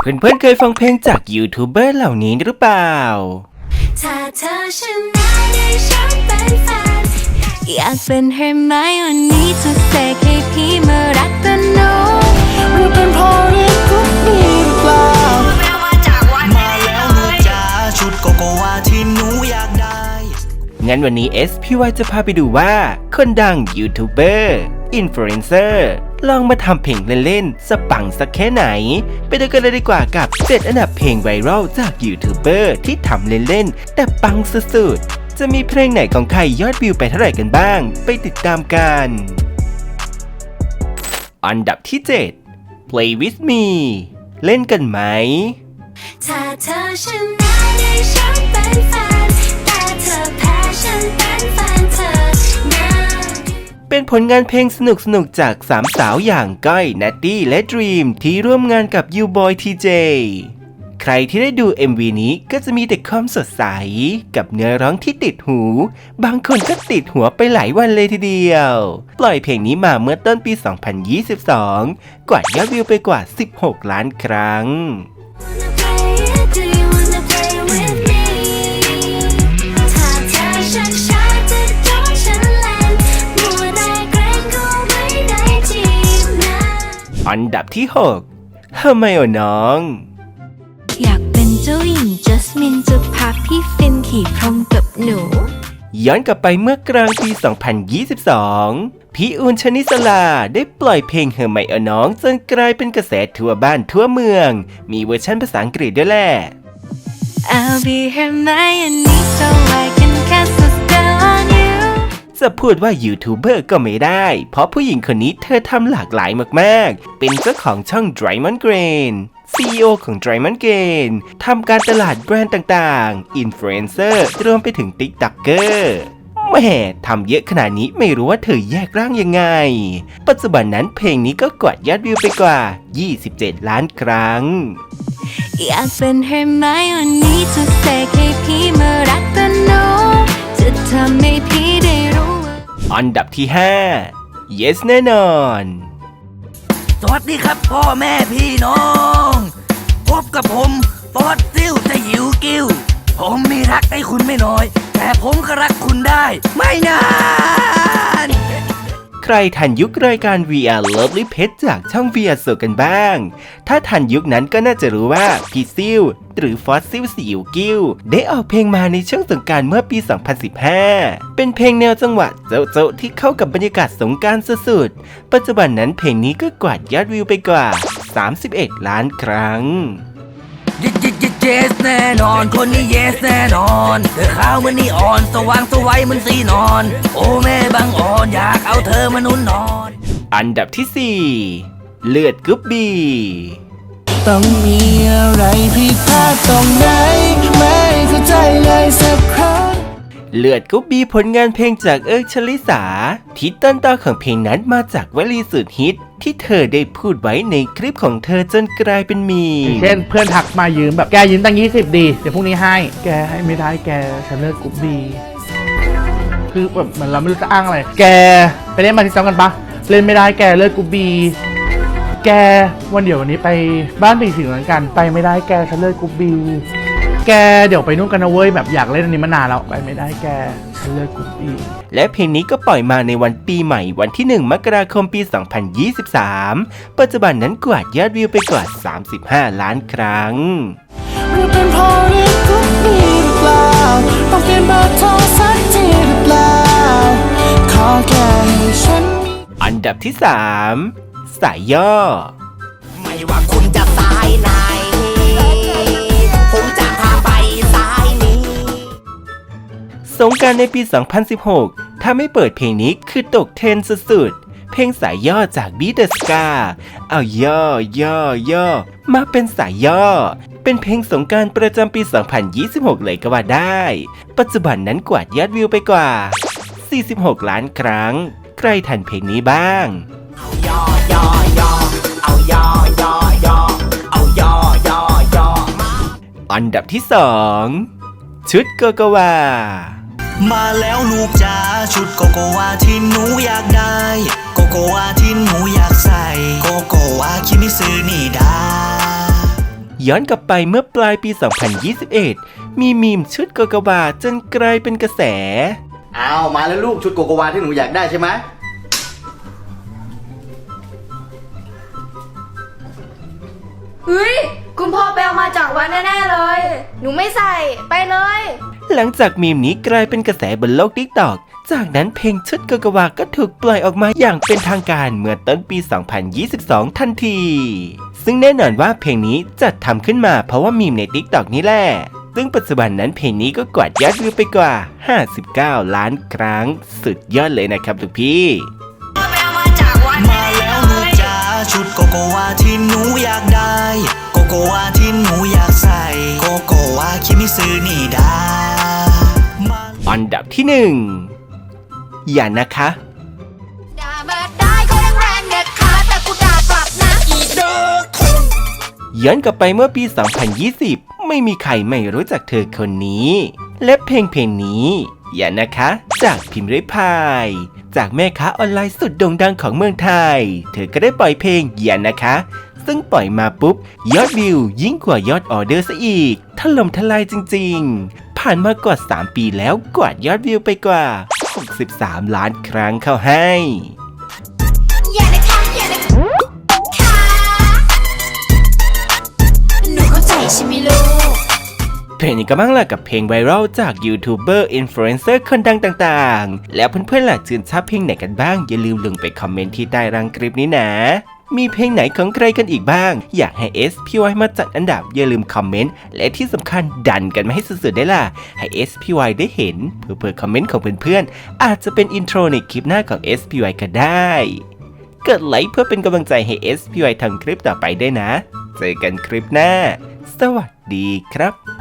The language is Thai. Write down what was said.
เพื่อนๆเคยฟังเพลงจากยูทูบเบอร์เหล่านี้หรือเปล่า ถ้าเธอชนะได้ฉันเป็นแฟนอยากเป็นเฮอร์ไมโอนี่จะเสกให้พี่มารักกันหนูหรือเป็นเพราะฤทธิ์ทุกมีหรือเปล่ามาแล้วหนูจ๋าชุดโกโกวาที่หนูอยากได้ งั้นวันนี้ SPY จะพาไปดูว่า คนดังยูทูบเบอร์ อินฟลูเอนเซอร์ลองมาทำเพลงเล่นๆสปังสักแค่ไหน ไปดูกันเลยดีกว่ากับ7อันดับเพลงไวรัลจากยูทูบเบอร์ที่ทำเล่นๆ แต่ปังสุดๆ จะมีเพลงไหนของใครยอดวิวไปเท่าไหร่กันบ้าง ไปติดตามกัน อันดับที่ 7 Play with me เล่นกันไหมถ้าเธอชนะได้ฉันเป็น เป็นผลงานเพลงสนุกๆจากสามสาวอย่างก้อยนัตตี้และดรีมที่ร่วมงานกับ u b o y TJ ใครที่ได้ดู MV นี้ก็จะมีแต่ความสดใส กับเนื้อร้องที่ติดหู บางคนก็ติดหัวไปหลายวันเลยทีเดียว ปล่อยเพลงนี้มาเมื่อต้นปี 2022 กว่ายอดวิวไปกว่า 16 ล้านครั้ง อันดับที่6เฮอร์ไมโอน้อง อยากเป็นเจ้าหญิงจัสมินจะพาพี่ฟินขี่พรมกับหนู ย้อนกลับไปเมื่อกลางปี 2022 พี่อูนชนิสลาได้ปล่อยเพลงเฮอร์ไมโอน้องจนกลายเป็นกระแสทั่วบ้านทั่วเมือง มีเวอร์ชันภาษาอังกฤษด้วยแหละ I'll be Hermione so I จะพูดว่ายูทูบเบอร์ก็ไม่ได้ เพราะผู้หญิงคนนี้เธอทำหลากหลายมากๆ เป็นเจ้าของช่อง d r a m o n Grain CEO ของ d r a m o n Grain ทำการตลาดแบรนด์ต่างๆ อินฟลูเอนเซอร์รวมไปถึง TikToker แม่ทำเยอะขนาดนี้ไม่รู้ว่าเธอแยกร่างยังไง ปัจจุบันนั้นเพลงนี้ก็กวาดยอดวิวไปกว่า 27 ล้านครั้ง อยากเป็น Hermione จะเสกให้พี่มารักกันหนูจะทำให้พี่ได้ อันดับที่ 5 Yes แน่นอน สวัสดีครับพ่อแม่พี่น้อง พบกับผมฟอสซิลจะหิวกิ้ว ผมมีรักให้คุณไม่น้อย แต่ผมก็รักคุณได้ ไม่นาน ใครทันยุครายการ VR Lovely Pet จากช่อง VR สุกันบ้าง ถ้าทันยุคนั้นก็น่าจะรู้ว่าพี่ซิล หรือฟอสซิลสิวกิ้วได้ออกเพลงมาในช่วงสงกรารเมื่อปี 2015 เป็นเพลงแนวจังหวะโจ๊ะๆที่เข้ากับบรรยากาศสงกรารสุดๆ ปัจจุบันนั้นเพลงนี้ก็กวาดยอดวิวไปกว่า 31 ล้านครั้งเยเยเยเยสแน่นอน คนนี้เยสแน่นอน เธอขาวเหมันนี่อ่อน สว่างสวัยเหมันสีนอน โอ้แม่บางอ่อน อยากเอาเธอมานุ่นนอน อันดับที่ 4 เลือดกรุ๊บบี ต้องมีอะไรผิดพลาดตรงไหน ไม่เข้าใจเลยสักครั้ง เลือดกรุ๊บบีผลงานเพลงจากเอิร์กชลิสา ที่ต้นตอของเพลงนั้นมาจากวลีสุดฮิต ที่เธอได้พูดไว้ในคลิปของเธอจนกลายเป็นมีม เช่นเพื่อนทักมายืมแบบแกยืมตั้งยี่สิบดี เดี๋ยวพรุ่งนี้ให้ แกให้ไม่ได้แกฉันเลิกกรุ๊ปบีคือแบบเหมือนเราไม่รู้จะอ้างอะไร แกไปเล่นมาที่ซ้ำกันปะเล่นไม่ได้แกเลิกกรุ๊ปบี แกวันเดี๋ยววันนี้ไปบ้านปีสิงห์เหมือนกันไปไม่ได้แกฉันเลิกกรุ๊ปบีแกเดี๋ยวไปนู่นกันนะเว้ยแบบอยากเล่นอันนี้มานานแล้วไปไม่ได้แกฉันเลิกกรุ๊ปบีและเพลงนี้ก็ปล่อยมาในวันปีใหม่วันที่ 1 มกราคมปี 2023 ปัจจุบันนั้นกวาดยอดวิวไปกว่า 35 ล้านครั้งหรือเป็นเพราะฤทธิ์ทุกมีหรือเปล่าต้องเปลี่ยนเบอร์โทรสักทีหรือเปล่าขอแค่ให้ฉันมีอันดับที่ 3 สายย่อ ไม่ว่าคุณจะสายไหน ผมจะพาไปสายนี้ สงกรารในปี 2016 ถ้าไม่เปิดเพลงนี้คือตกเทรนด์สุดๆ เพลงสายย่อจากบีเดสกาเอาย่อย่อย่อมาเป็นสายย่อเป็นเพลงสงกรารประจำปี 2026 เลยก็ว่าได้ ปัจจุบันนั้นกวาดยอดวิวไปกว่า 46 ล้านครั้ง ใครทันเพลงนี้บ้าง อันดับที่2ชุดโกโกวา มาแล้วลูกจ๋าชุดโกโกวาที่หนูอยากได้ โกโกวาที่หนูอยากใส่ โกโกวาคิมิซึนี่ดาย้อนกลับไปเมื่อปลายปี 2021 มีมีมชุดโกโกวาจนกลายเป็นกระแสเอามาแล้วลูกชุดโกโกวาที่หนูอยากได้ใช่ไหมเฮ้ย คุณพ่อไปเอามาจากวัดแน่ๆเลย หนูไม่ใส่ไปเลย หลังจากมีมนี้กลายเป็นกระแสบนโลกทิกตอก จากนั้นเพลงชุดโกโกวาก็ถูกปล่อยออกมาอย่างเป็นทางการเมื่อต้นปี 2022 ทันที ซึ่งแน่นอนว่าเพลงนี้จัดทำขึ้นมาเพราะว่ามีมในทิกตอกนี้แหละซึ่งปัจจุบันนั้นเพลงนี้ก็กวาดยอดวิวไปกว่า 59 ล้านครั้ง สุดยอดเลยนะครับทุกพี่มาแล้วหนูจ๋าชุดโกโกวาที่หนูอยากได้ โกโกวาที่หนูอยากใส่ โกโกวาคิมิซึนี่ดามาอันดับที่หนึ่งอย่านะคะ ด่ามาได้ก็แรงๆเด็ดขาดแต่กูด่ากลับนะย้อนกลับไปเมื่อปี 2020 ไม่มีใครไม่รู้จักเธอคนนี้ และเพลงเพลงนี้ อย่านะคะ จากพิมพ์ริพาย จากแม่ค้าออนไลน์สุดโด่งดังของเมืองไทย เธอก็ได้ปล่อยเพลงอย่านะคะ ซึ่งปล่อยมาปุ๊บ ยอดวิวยิ่งกว่ายอดออเดอร์ซะอีกถล่มทลายจริง ๆ ผ่านมากว่า 3 ปีแล้วกวาดยอดวิวไปกว่า 63 ล้านครั้งเข้าให้อย่านะคะอย่านะคะหนูเข้าใจใช่ไหมลูกเพลงนี้ก็มั่งล่ะกับเพลงไวรัลจากยูทูบเบอร์อินฟลูเอนเซอร์คนดังต่างๆ แล้วเพื่อนๆล่ะชื่นชอบเพลงไหนกันบ้าง อย่าลืมลงไปคอมเมนต์ที่ใต้รังคลิปนี้นะ มีเพลงไหนของใครกันอีกบ้าง อยากให้ SPY มาจัดอันดับอย่าลืมคอมเมนต์ และที่สำคัญดันกันมาให้สุดๆได้ล่ะ ให้ SPY ได้เห็น เพื่อเพื่อคอมเมนต์ของเพื่อนๆ อาจจะเป็นอินโทรในคลิปหน้าของ SPY ก็ได้ กดไลค์เพื่อเป็นกำลังใจให้ SPY ทำคลิปต่อไปได้นะ เจอกันคลิปหน้า สวัสดีครับ